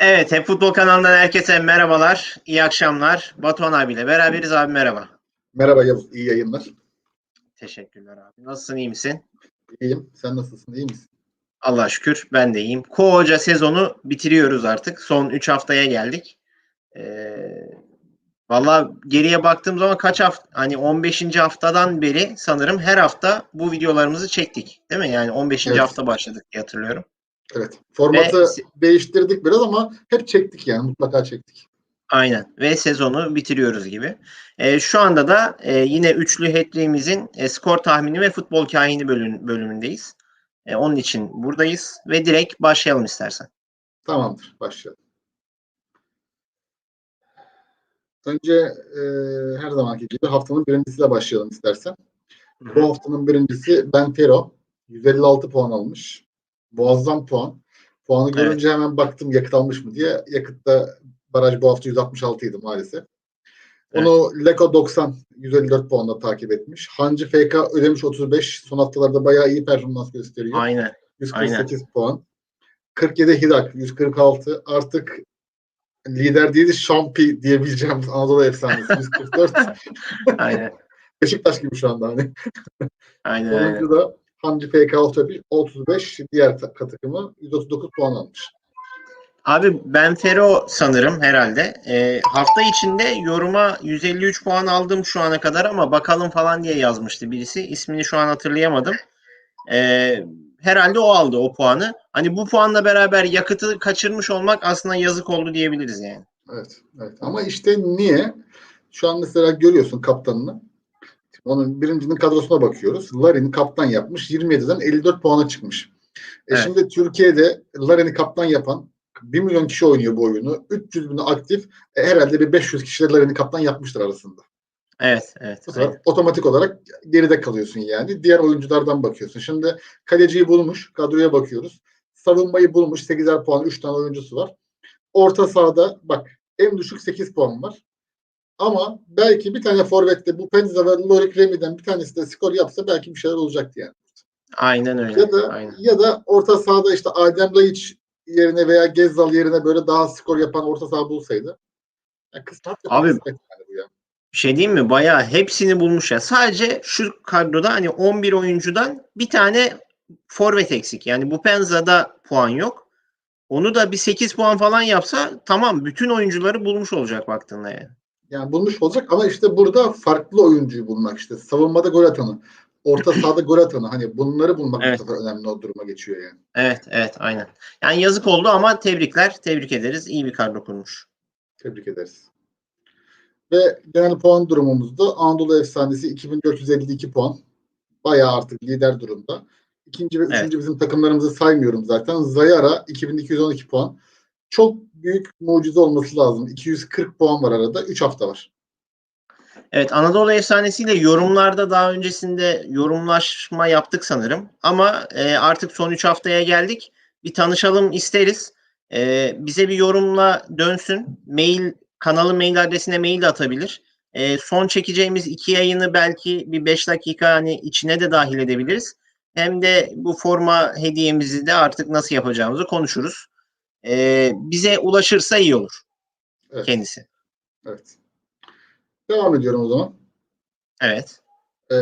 Evet, Hep Futbol kanalından herkese merhabalar, iyi akşamlar. Batuhan abiyle beraberiz abi merhaba. Merhaba Yavuz, iyi yayınlar. Teşekkürler abi. Nasılsın, iyi misin? İyiyim. Sen nasılsın, iyi misin? Allah şükür ben de iyiyim. Koca sezonu bitiriyoruz artık. Son 3 haftaya geldik. Ee, Valla geriye baktığım zaman kaç hafta, hani 15. haftadan beri sanırım her hafta bu videolarımızı çektik. Değil mi? Yani 15. Evet. hafta başladık diye hatırlıyorum. Evet. Formatı Ve- değiştirdik biraz ama hep çektik yani. Mutlaka çektik. Aynen ve sezonu bitiriyoruz gibi. Ee, şu anda da e, yine üçlü hattrick'imizin e, skor tahmini ve futbol kahini bölüm, bölümündeyiz. E, onun için buradayız ve direkt başlayalım istersen. Tamamdır. Başlayalım. Önce e, her zamanki gibi haftanın birincisiyle başlayalım istersen. Bu haftanın birincisi Bentero. 156 puan almış. Muazzam puan. Puanı görünce hemen baktım yakıt almış mı diye. Yakıtta baraj bu hafta 166 idi maalesef. Onu Leko 90 154 puanla takip etmiş. Hancı FK ödemiş 35. Son haftalarda bayağı iyi performans gösteriyor. Aynen. 148 puan. 47 Hidak 146. Artık lider değil şampi diyebileceğimiz Anadolu efsanesi 144. Aynen. Beşiktaş gibi şu anda hani. Aynen. aynen. Sonuncu da Hancı FK 35. Diğer ta- takımı 139 puan almış. Abi Benfero sanırım herhalde. E, hafta içinde yoruma 153 puan aldım şu ana kadar ama bakalım falan diye yazmıştı birisi. İsmini şu an hatırlayamadım. E, herhalde o aldı o puanı. Hani bu puanla beraber yakıtı kaçırmış olmak aslında yazık oldu diyebiliriz yani. Evet, evet. Ama işte niye? Şu an mesela görüyorsun kaptanını. Onun birincinin kadrosuna bakıyoruz. Larin'i kaptan yapmış. 27'den 54 puana çıkmış. E Evet. şimdi Türkiye'de Larin'i kaptan yapan 1 milyon kişi oynuyor bu oyunu. 300 bini aktif. E, herhalde bir 500 kişi Larin'i kaptan yapmıştır arasında. Evet, evet. Bu sefer otomatik olarak geride kalıyorsun yani. Diğer oyunculardan bakıyorsun. Şimdi kaleciyi bulmuş. Kadroya bakıyoruz. Savunmayı bulmuş. 8'er puan. 3 tane oyuncusu var. Orta sahada bak en düşük 8 puan var. Ama belki bir tane forvette bu Penza ve Lorik Remi'den bir tanesi de skor yapsa belki bir şeyler olacaktı yani. Aynen öyle. Ya da Aynen. ya da orta sahada işte Adem Laiç yerine veya Gezzal yerine böyle daha skor yapan orta saha bulsaydı. Yani Abi- kısmet yani bu ya. Bir şey diyeyim mi? Bayağı hepsini bulmuş ya. Sadece şu kadroda hani 11 oyuncudan bir tane forvet eksik. Yani bu Penza'da puan yok. Onu da bir 8 puan falan yapsa tamam bütün oyuncuları bulmuş olacak baktığında yani. Yani bulmuş olacak ama işte burada farklı oyuncuyu bulmak işte. Savunmada gol atanı, orta sahada gol atanı. Hani bunları bulmak Evet. bu önemli o duruma geçiyor yani. Evet evet aynen. Yani yazık oldu ama tebrikler. Tebrik ederiz. İyi bir kadro kurmuş. Tebrik ederiz. Ve genel puan durumumuzda Anadolu Efsanesi 2452 puan. Bayağı artık lider durumda. İkinci ve Evet. üçüncü bizim takımlarımızı saymıyorum zaten. Zayara 2212 puan. Çok büyük mucize olması lazım. 240 puan var arada. 3 hafta var. Evet Anadolu Efsanesi'yle yorumlarda daha öncesinde yorumlaşma yaptık sanırım. Ama e, artık son 3 haftaya geldik. Bir tanışalım isteriz. E, bize bir yorumla dönsün. Mail kanalın mail adresine mail de atabilir. E, son çekeceğimiz iki yayını belki bir 5 dakika hani içine de dahil edebiliriz. Hem de bu forma hediyemizi de artık nasıl yapacağımızı konuşuruz. E, bize ulaşırsa iyi olur Evet. kendisi. evet. Devam ediyorum o zaman. Evet. Ee,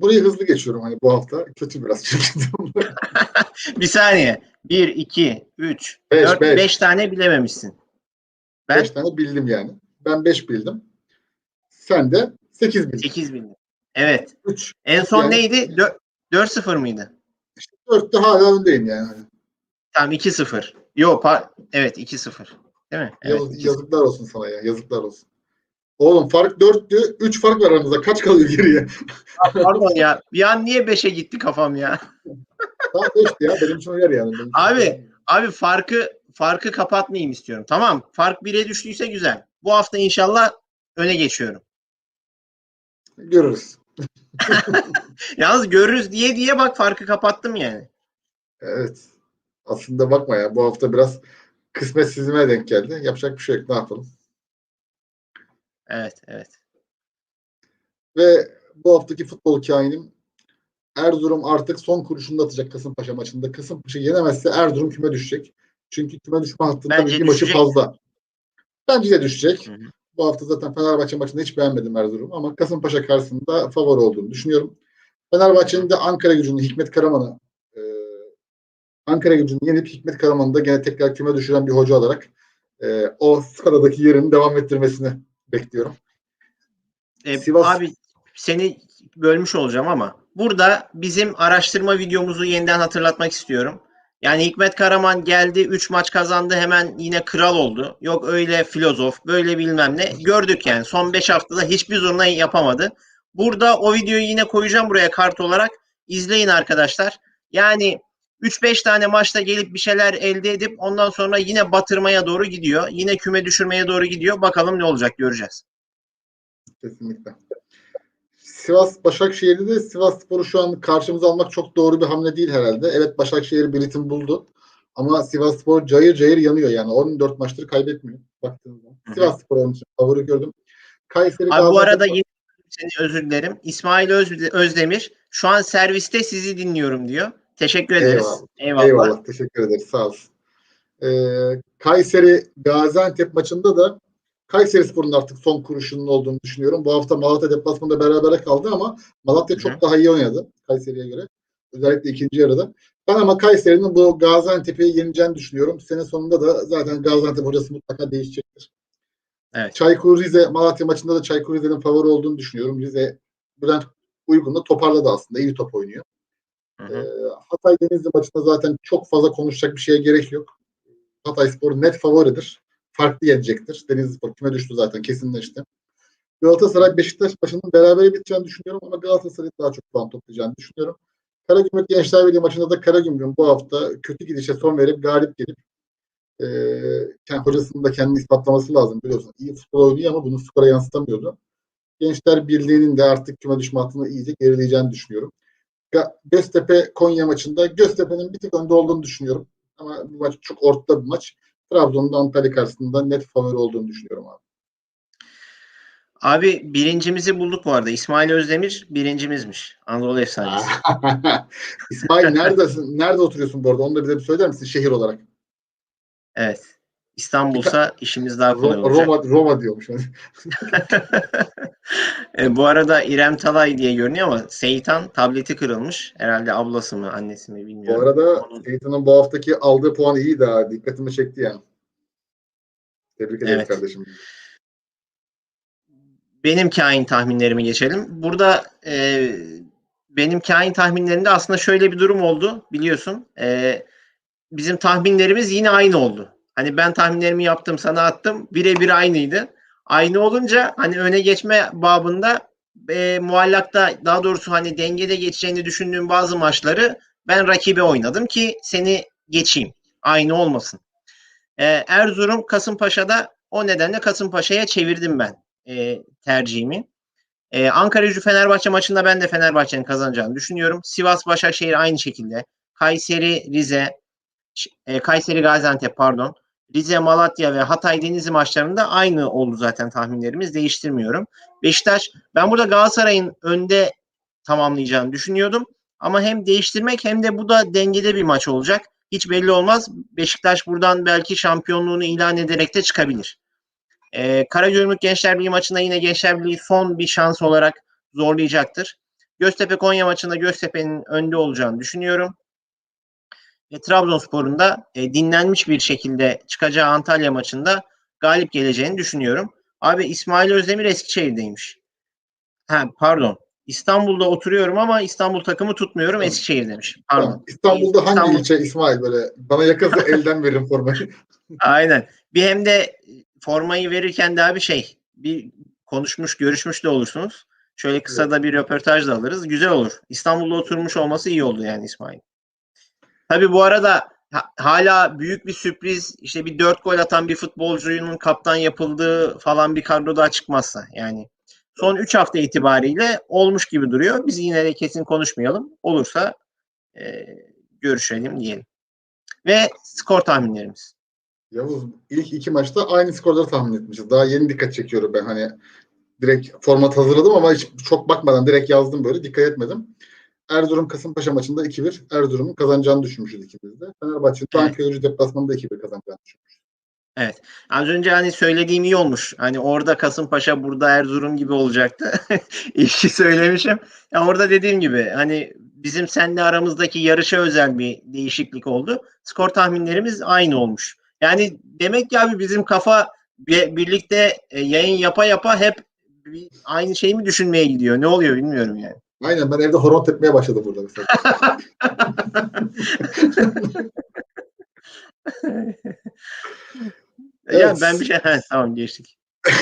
burayı hızlı geçiyorum hani bu hafta. Kötü biraz çünkü. Bir saniye. 1, 2, 3, Beş, 4, beş. 5 tane bilememişsin. Ben 5 tane bildim yani. Ben 5 bildim. Sen de 8 bildin. 8 bildim. Evet. 3. En son Yani- neydi? 4, 4-0 mıydı? 4'te hala öndeyim yani. Tamam 2-0. Yok par- evet 2-0. Değil mi? Evet. Yaz- yazıklar olsun sana ya. Yazıklar olsun. Oğlum fark 4'tü. 3 fark var aramızda. Kaç kalıyor geriye? Pardon ya. Bir an niye 5'e gitti kafam ya? Daha 5'ti ya. Benim için uyar yani. Benim Abi. Abi farkı farkı kapatmayayım istiyorum. Tamam. Fark 1'e düştüyse güzel. Bu hafta inşallah öne geçiyorum. Görürüz. Yalnız görürüz diye diye bak farkı kapattım yani. Evet. Aslında bakma ya. Bu hafta biraz kısmetsizliğime denk geldi. Yapacak bir şey yok. Ne yapalım? Evet, evet. Ve bu haftaki futbol kahinim Erzurum artık son kurşunu atacak Kasımpaşa maçında. Kasımpaşa yenemezse Erzurum küme düşecek. Çünkü küme düşme hattında Bence bir maçı fazla. Bence de düşecek. Hı hı. Bu hafta zaten Fenerbahçe maçında hiç beğenmedim Erzurum ama Kasımpaşa karşısında favori olduğunu düşünüyorum. Fenerbahçe'nin de Ankara gücünü Hikmet Karaman'ı Ankara gücünü yenip Hikmet Karaman'ı da gene tekrar küme düşüren bir hoca olarak e, o skaladaki yerini devam ettirmesini bekliyorum. E, Sivas- Abi seni bölmüş olacağım ama burada bizim araştırma videomuzu yeniden hatırlatmak istiyorum. Yani Hikmet Karaman geldi 3 maç kazandı hemen yine kral oldu. Yok öyle filozof böyle bilmem ne. Gördük yani son 5 haftada hiçbir zurna yapamadı. Burada o videoyu yine koyacağım buraya kart olarak. İzleyin arkadaşlar. Yani 3-5 tane maçta gelip bir şeyler elde edip ondan sonra yine batırmaya doğru gidiyor. Yine küme düşürmeye doğru gidiyor. Bakalım ne olacak göreceğiz. Kesinlikle. Sivas Başakşehir'de de Sivas Spor'u şu an karşımıza almak çok doğru bir hamle değil herhalde. Evet Başakşehir bir ritim buldu. Ama Sivas Spor cayır cayır yanıyor yani. 14 maçtır kaybetmiyor. Hı. Sivas Spor onun için favori gördüm. Kayseri Abi bu arada yine seni özür dilerim. İsmail Öz- Özdemir şu an serviste sizi dinliyorum diyor. Teşekkür ederiz. Eyvallah. Eyvallah. Teşekkür ederiz. Sağ olsun. Ee, Kayseri Gaziantep maçında da Kayseri Spor'un artık son kuruşunun olduğunu düşünüyorum. Bu hafta Malatya deplasmanında berabere kaldı ama Malatya Hı çok daha iyi oynadı Kayseri'ye göre. Özellikle ikinci yarıda. Ben ama Kayseri'nin bu Gaziantep'i yeneceğini düşünüyorum. Sene sonunda da zaten Gaziantep hocası mutlaka değişecektir. Evet. Çaykur Rize Malatya maçında da Çaykur Rize'nin favori olduğunu düşünüyorum. Rize Bülent Uygun'da toparladı aslında. İyi top oynuyor. Hı Ee. Hatay Denizli maçında zaten çok fazla konuşacak bir şeye gerek yok. Hatay Spor net favoridir. Farklı yenecektir. Denizli Spor küme düştü zaten kesinleşti. Galatasaray Beşiktaş maçının berabere biteceğini düşünüyorum ama Galatasaray'ın daha çok puan toplayacağını düşünüyorum. Karagümrük Gençler Birliği maçında da Karagümrük'ün bu hafta kötü gidişe son verip galip gelip e, kendi hocasının da kendini ispatlaması lazım biliyorsun. İyi futbol oynuyor ama bunu skora yansıtamıyordu. Gençler Birliği'nin de artık küme düşme hattını iyice gerileyeceğini düşünüyorum. Göztepe Konya maçında Göztepe'nin bir tık önde olduğunu düşünüyorum. Ama bu maç çok ortada bir maç. Trabzon'un da Antalya karşısında net favori olduğunu düşünüyorum abi. Abi birincimizi bulduk bu arada. İsmail Özdemir birincimizmiş. Anadolu Efsanesi. İsmail neredesin? Nerede oturuyorsun bu arada? Onu da bize bir söyler misin şehir olarak? Evet. İstanbul'sa işimiz daha kolay olacak. Roma, Roma diyormuş. E, bu arada İrem Talay diye görünüyor ama Seytan tableti kırılmış. Herhalde ablası mı annesi mi bu bilmiyorum. arada Onun- Seyit'in bu haftaki aldığı puan iyi daha. Dikkatimi çekti yani. Tebrik ederim Evet. kardeşim. benim kain tahminlerimi geçelim. Burada e, benim kain tahminlerimde aslında şöyle bir durum oldu biliyorsun. E, bizim tahminlerimiz yine aynı oldu. Hani ben tahminlerimi yaptım sana attım. Birebir aynıydı. Aynı olunca hani öne geçme babında e, muallakta daha doğrusu hani dengede geçeceğini düşündüğüm bazı maçları ben rakibe oynadım ki seni geçeyim. Aynı olmasın. E, Erzurum Kasımpaşa'da o nedenle Kasımpaşa'ya çevirdim ben e, tercihimi. E, Ankara Gücü Fenerbahçe maçında ben de Fenerbahçe'nin kazanacağını düşünüyorum. Sivas Başakşehir aynı şekilde. Kayseri Rize e, Kayseri Gaziantep pardon. Rize Malatya ve Hatay Denizli maçlarında aynı oldu zaten tahminlerimiz. Değiştirmiyorum. Beşiktaş ben burada Galatasaray'ın önde tamamlayacağını düşünüyordum. Ama hem değiştirmek hem de bu da dengede bir maç olacak. Hiç belli olmaz. Beşiktaş buradan belki şampiyonluğunu ilan ederek de çıkabilir. Ee, Karagümrük Gençler Birliği maçında yine Gençler Birliği son bir şans olarak zorlayacaktır. Göztepe Konya maçında Göztepe'nin önde olacağını düşünüyorum. Ve Trabzonspor'un da e, dinlenmiş bir şekilde çıkacağı Antalya maçında galip geleceğini düşünüyorum. Abi İsmail Özdemir Eskişehir'deymiş. Ha, pardon. İstanbul'da oturuyorum ama İstanbul takımı tutmuyorum. Eskişehir demiş. Pardon. Tamam. İstanbul'da hangi İstanbul- ilçe İsmail böyle? Bana yakınsa elden veririm formayı. Aynen. Bir hem de formayı verirken de abi şey bir konuşmuş görüşmüş de olursunuz. Şöyle kısa da bir röportaj da alırız. Güzel olur. İstanbul'da oturmuş olması iyi oldu yani İsmail. Tabii bu arada ha- hala büyük bir sürpriz işte bir dört gol atan bir futbolcunun kaptan yapıldığı falan bir kadro daha çıkmazsa yani son 3 hafta itibariyle olmuş gibi duruyor. Biz yine de kesin konuşmayalım. Olursa e, görüşelim diyelim. Ve skor tahminlerimiz. Yavuz ilk iki maçta aynı skorları tahmin etmişiz. Daha yeni dikkat çekiyorum ben hani direkt format hazırladım ama hiç çok bakmadan direkt yazdım böyle dikkat etmedim. Erzurum Kasımpaşa maçında 2-1 Erzurum'un kazanacağını düşünmüşüz ikimiz de. Fenerbahçe'nin Evet. Ankara Gücü deplasmanında 2-1 kazanacağını düşünmüşüz. Az önce hani söylediğim iyi olmuş. Hani orada Kasımpaşa burada Erzurum gibi olacaktı. İyi ki söylemişim. Ya orada dediğim gibi hani bizim seninle aramızdaki yarışa özel bir değişiklik oldu. Skor tahminlerimiz aynı olmuş. Yani demek ki abi bizim kafa bir- birlikte e, yayın yapa yapa hep aynı şeyi mi düşünmeye gidiyor? Ne oluyor bilmiyorum yani. Aynen ben evde horon tepmeye başladım burada mesela. Ya Evet. ben bir şey He, tamam geçtik.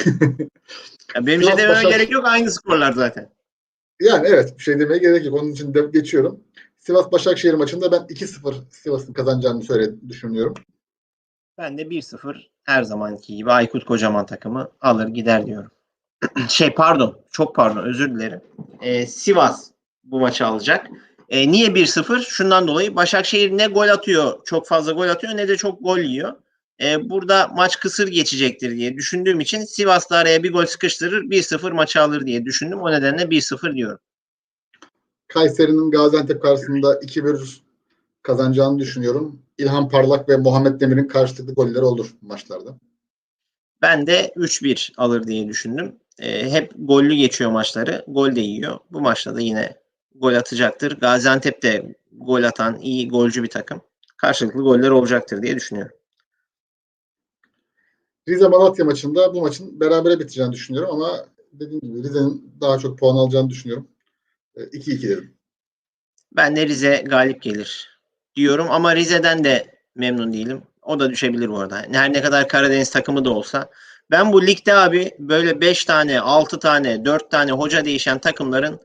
Ya benim bir şey dememe Başak- gerek yok. Aynı skorlar zaten. yani evet bir şey demeye gerek yok. Onun için de geçiyorum. Sivas Başakşehir maçında ben 2-0 Sivas'ın kazanacağını söyle düşünüyorum. Ben de 1-0 her zamanki gibi Aykut Kocaman takımı alır gider diyorum. şey pardon, çok pardon özür dilerim. Ee, Sivas bu maçı alacak. Ee, niye 1-0? Şundan dolayı Başakşehir ne gol atıyor, çok fazla gol atıyor ne de çok gol yiyor. Ee, burada maç kısır geçecektir diye düşündüğüm için Sivas da araya bir gol sıkıştırır 1-0 maçı alır diye düşündüm. O nedenle 1-0 diyorum. Kayseri'nin Gaziantep karşısında 2-1 kazanacağını düşünüyorum. İlhan Parlak ve Muhammed Demir'in karşılıklı golleri olur maçlarda. Ben de 3-1 alır diye düşündüm. Ee, hep gollü geçiyor maçları. Gol de yiyor. Bu maçta da yine gol atacaktır. Gaziantep de gol atan iyi golcü bir takım. Karşılıklı goller olacaktır diye düşünüyorum. Rize Malatya maçında bu maçın berabere biteceğini düşünüyorum ama dediğim gibi Rize'nin daha çok puan alacağını düşünüyorum. E, 2-2 dedim. Ben de Rize galip gelir diyorum ama Rize'den de memnun değilim. O da düşebilir bu arada. Her ne kadar Karadeniz takımı da olsa. Ben bu ligde abi böyle 5 tane, 6 tane, 4 tane hoca değişen takımların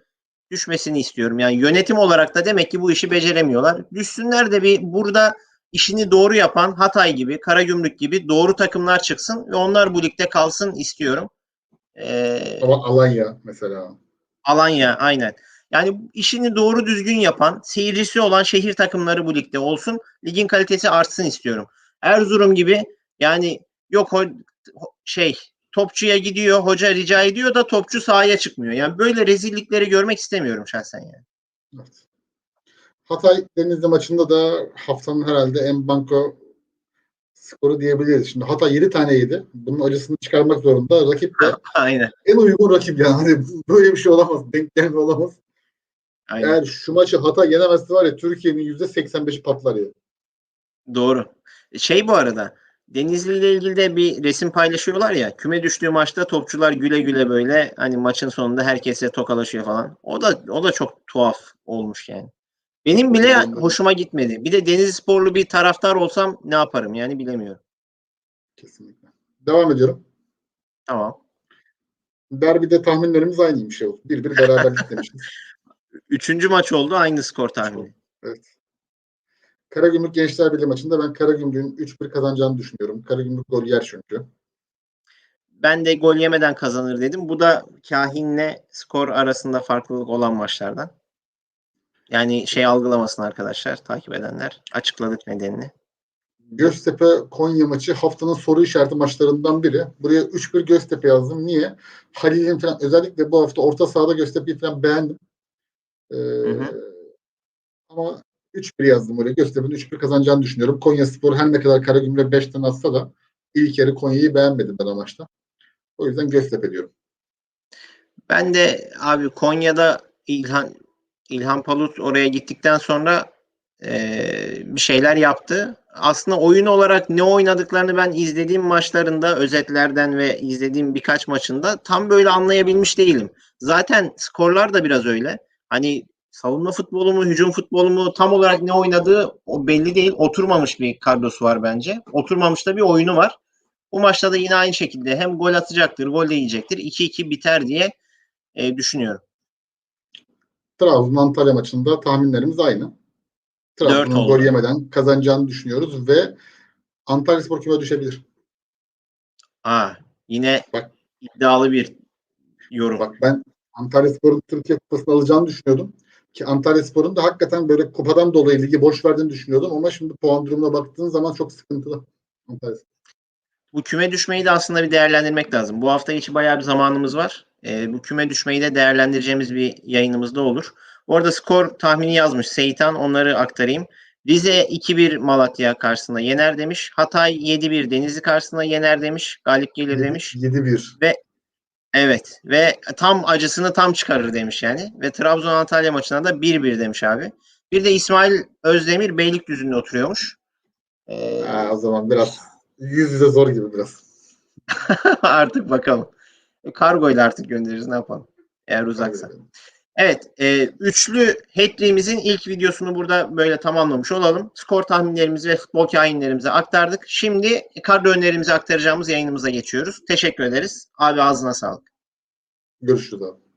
düşmesini istiyorum. Yani yönetim olarak da demek ki bu işi beceremiyorlar. Düşsünler de bir burada işini doğru yapan Hatay gibi, Karagümrük gibi doğru takımlar çıksın ve onlar bu ligde kalsın istiyorum. Ee, Ama Alanya mesela. Alanya aynen. Yani işini doğru düzgün yapan, seyircisi olan şehir takımları bu ligde olsun. Ligin kalitesi artsın istiyorum. Erzurum gibi yani yok şey topçuya gidiyor, hoca rica ediyor da topçu sahaya çıkmıyor. Yani böyle rezillikleri görmek istemiyorum şahsen yani. Evet. Hatay Denizli maçında da haftanın herhalde en banko skoru diyebiliriz. Şimdi Hatay 7 tane yedi. Bunun acısını çıkarmak zorunda. Rakip de aynen. en uygun rakip yani. Hani böyle bir şey olamaz. Denk gelme olamaz. Aynen. Eğer şu maçı Hatay yenemezse var ya Türkiye'nin %85'i patlar ya. Doğru. Şey bu arada Denizli ile ilgili de bir resim paylaşıyorlar ya. Küme düştüğü maçta topçular güle güle böyle hani maçın sonunda herkese tokalaşıyor falan. O da o da çok tuhaf olmuş yani. Benim bile hoşuma gitmedi. Bir de Denizli sporlu bir taraftar olsam ne yaparım yani bilemiyorum. Kesinlikle. Devam ediyorum. Tamam. Derbide tahminlerimiz aynıymış. Yavuz. Bir bir beraberlik demişiz. Üçüncü maç oldu aynı skor tahmini. Evet. Karagümrük Gençler Birliği maçında ben Karagümrük'ün 3-1 kazanacağını düşünüyorum. Karagümrük gol yer çünkü. Ben de gol yemeden kazanır dedim. Bu da kahinle skor arasında farklılık olan maçlardan. Yani şey algılamasın arkadaşlar, takip edenler. Açıkladık nedenini. Göztepe Konya maçı haftanın soru işareti maçlarından biri. Buraya 3-1 Göztepe yazdım. Niye? Halil'in falan özellikle bu hafta orta sahada Göztepe'yi falan beğendim. Ee, hı. Ama 3-1 yazdım oraya. Göztepe'nin 3-1 kazanacağını düşünüyorum. Konya Spor her ne kadar Karagümrük'e 5'ten atsa da ilk yarı Konya'yı beğenmedim ben o maçta. O yüzden Göztepe diyorum. Ben de abi Konya'da İlhan İlhan Palut oraya gittikten sonra eee, bir şeyler yaptı. Aslında oyun olarak ne oynadıklarını ben izlediğim maçlarında, özetlerden ve izlediğim birkaç maçında tam böyle anlayabilmiş değilim. Zaten skorlar da biraz öyle. Hani savunma futbolu mu, hücum futbolu mu tam olarak ne oynadığı o belli değil. Oturmamış bir kadrosu var bence. Oturmamış da bir oyunu var. Bu maçta da yine aynı şekilde hem gol atacaktır, gol de yiyecektir. 2-2 biter diye e, düşünüyorum. Trabzon Antalya maçında tahminlerimiz aynı. Trabzon'un gol yemeden kazanacağını düşünüyoruz ve Antalya Spor küme düşebilir. Aa, yine Bak. iddialı bir yorum. Bak ben Antalya Spor'un Türkiye Kupası'nı alacağını düşünüyordum. Ki Antalya Spor'un da hakikaten böyle kupadan dolayı ligi boş verdiğini düşünüyordum ama şimdi puan durumuna baktığın zaman çok sıkıntılı. Antalya Spor. Bu küme düşmeyi de aslında bir değerlendirmek lazım. Bu hafta içi bayağı bir zamanımız var. E, bu küme düşmeyi de değerlendireceğimiz bir yayınımız da olur. Orada skor tahmini yazmış Seyitan onları aktarayım. Rize 2-1 Malatya karşısında yener demiş. Hatay 7-1 Denizli karşısında yener demiş. Galip gelir demiş. 7-1. Evet ve tam acısını tam çıkarır demiş yani. Ve Trabzon Antalya maçına da 1-1 demiş abi. Bir de İsmail Özdemir Beylikdüzü'nde oturuyormuş. Ee, Ha, o zaman biraz yüz yüze zor gibi biraz. artık bakalım. Kargo ile artık göndeririz ne yapalım. Eğer uzaksa. Evet, e, üçlü hattrick'imizin ilk videosunu burada böyle tamamlamış olalım. Skor tahminlerimizi ve futbol kahinlerimize aktardık. Şimdi kadro önerilerimizi aktaracağımız yayınımıza geçiyoruz. Teşekkür ederiz. Abi ağzına sağlık. Görüşürüz abi.